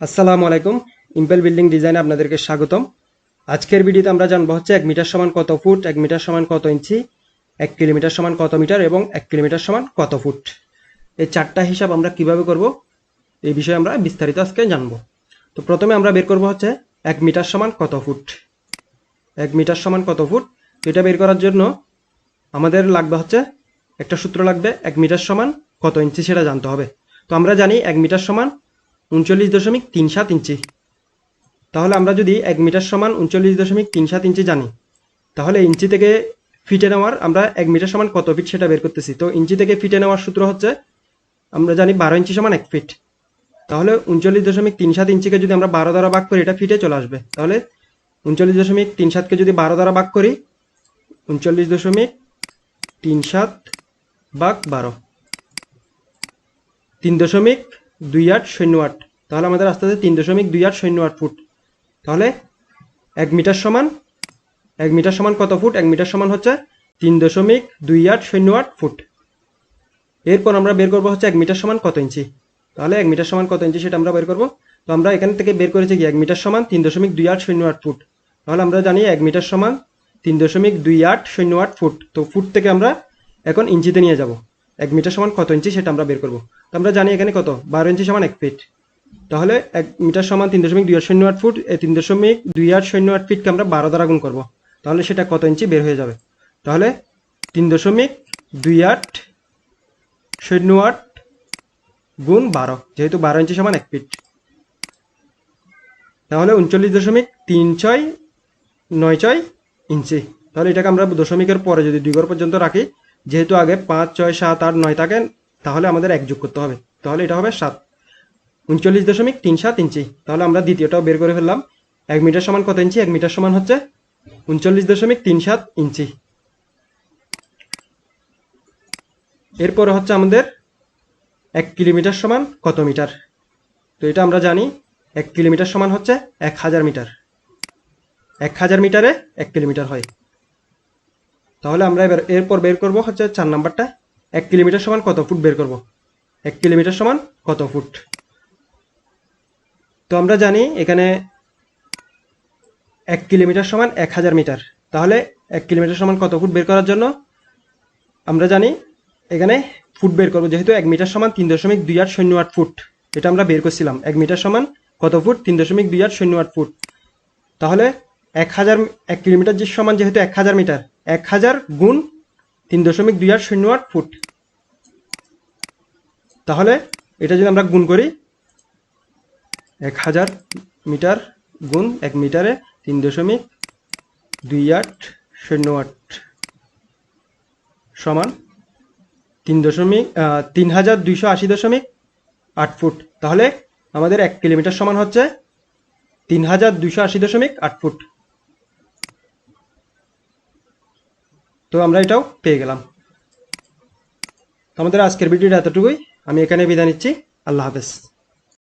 আসসালামু আলাইকুম। Impel building ডিজাইনে আপনাদেরকে স্বাগতম। আজকের ভিডিওতে আমরা জানব হচ্ছে এক মিটার সমান কত ফুট, এক মিটার সমান কত ইঞ্চি, এক কিলোমিটার সমান কত মিটার এবং এক কিলোমিটার সমান কত ফুট। এই চারটা হিসাব আমরা কীভাবে করব? এই বিষয়ে আমরা বিস্তারিত আজকে জানব। তো প্রথমে আমরা বের করব হচ্ছে এক মিটার সমান কত ফুট। এক মিটার সমান কত ফুট, এটা বের করার জন্য আমাদের লাগবে হচ্ছে, একটা সূত্র লাগবে, এক মিটার সমান কত ইঞ্চি সেটা জানতে হবে। তো আমরা জানি এক মিটার সমান উনচল্লিশ দশমিক তিন সাত ইঞ্চি। তাহলে আমরা যদি এক মিটার সমান উনচল্লিশ দশমিক তিন সাত ইঞ্চি জানি, তাহলে ইঞ্চি থেকে ফিটে নেওয়ার আমরা এক মিটার সমান কত ফিট সেটা বের করতেছি। তো ইঞ্চি থেকে ফিটে নেওয়ার সূত্র হচ্ছে, আমরা জানি বারো ইঞ্চি সমান এক ফিট। তাহলে উনচল্লিশ দশমিক তিন সাত ইঞ্চিকে যদি আমরা বারো দ্বারা ভাগ করি, এটা ফিটে চলে আসবে। তাহলে উনচল্লিশ দশমিক তিন সাতকে যদি বারো দ্বারা ভাগ করি, উনচল্লিশ দশমিক তিন সাত ভাগ বারো। তিন দশমিক দুই আট শূন্য আট। তাহলে আমাদের আস্তে আস্তে তিন দশমিক দুই আট শূন্য আট ফুট। তাহলে এক মিটার সমান, এক মিটার সমান কত ফুট? এক মিটার সমান হচ্ছে তিন দশমিক দুই আট শূন্য আট ফুট। এরপর আমরা বের করব হচ্ছে এক মিটার সমান কত ইঞ্চি? তাহলে এক মিটার সমান কত ইঞ্চি সেটা আমরা বের করব। তো আমরা এখান থেকে বের করেছি কি? এক মিটার সমান তিন দশমিক দুই আট শূন্য আট ফুট। তাহলে আমরা জানি এক মিটার সমান তিন দশমিক দুই আট শূন্য আট ফুট। তো ফুট থেকে আমরা এখন ইঞ্চিতে নিয়ে যাব। এক মিটার সমান কত ইঞ্চি সেটা আমরা বের করব। আমরা জানি এখানে কত? বারো ইঞ্চি সমান এক ফিট তাহলে এক মিটার সমান তিন দশমিক দুই আট শূন্য আট ফুট, এই তিন দশমিক দুই আট শূন্য আট ফিটকে আমরা বারো দ্বারা গুণ করব। তাহলে সেটা কত ইঞ্চি বের হয়ে যাবে? তাহলে তিন দশমিক দুই আট শূন্য আট গুণ বারো, যেহেতু বারো ইঞ্চি সমান এক ফিট তাহলে উনচল্লিশ দশমিক তিন ছয় নয় ছয় ইঞ্চি। তাহলে এটাকে আমরা দশমিকের পরে যদি দুই ঘর পর্যন্ত রাখি, যেহেতু আগে পাঁচ, ছয়, সাত, আট, নয় থাকেন তাহলে আমাদের এক যোগ করতে হবে। তাহলে এটা হবে সাত। উনচল্লিশ দশমিক তিন সাত ইঞ্চি। তাহলে আমরা দ্বিতীয়টাও বের করে ফেললাম। এক মিটার সমান কত ইঞ্চি? এক মিটার সমান হচ্ছে উনচল্লিশ দশমিক তিন সাত ইঞ্চি। এরপরে হচ্ছে আমাদের এক কিলোমিটার সমান কত মিটার? তো এটা আমরা জানি এক কিলোমিটার সমান হচ্ছে এক হাজার মিটার। এক হাজার মিটারে এক কিলোমিটার হয়। তাহলে আমরা এবার এরপর বের করব হচ্ছে চার নাম্বারটা। এক কিলোমিটার সমান কত ফুট বের করব? এক কিলোমিটার সমান কত ফুট? তো আমরা জানি এখানে এক কিলোমিটার সমান এক হাজার মিটার। তাহলে এক কিলোমিটার সমান কত ফুট বের করার জন্য? আমরা জানি এখানে ফুট বের করব, যেহেতু এক মিটার সমান তিন দশমিক দুই আট শূন্য আট ফুট। এটা আমরা বের করছিলাম। এক মিটার সমান কত ফুট? তিন দশমিক দুই আট শূন্য আট ফুট। তাহলে এক হাজার, এক কিলোমিটার যে সমান যেহেতু এক হাজার মিটার, এক হাজার গুণ তিন দশমিক দুই আট শূন্য আট ফুট। তাহলে এটা যদি আমরা গুণ করি, এক হাজার মিটার গুণ এক মিটারে তিন দশমিক দুই আট শূন্য আট সমান তিন দশমিক তিন হাজার দুইশো আশি দশমিক আট ফুট। তাহলে আমাদের এক কিলোমিটার সমান হচ্ছে তিন হাজার দুইশো আশি দশমিক আট ফুট। তো আমরা এটাও পেয়ে গেলাম। আমাদের আজকের ভিডিওটা এতটুকুই। আমি এখানে বিদায় নিচ্ছি। আল্লাহ হাফেজ।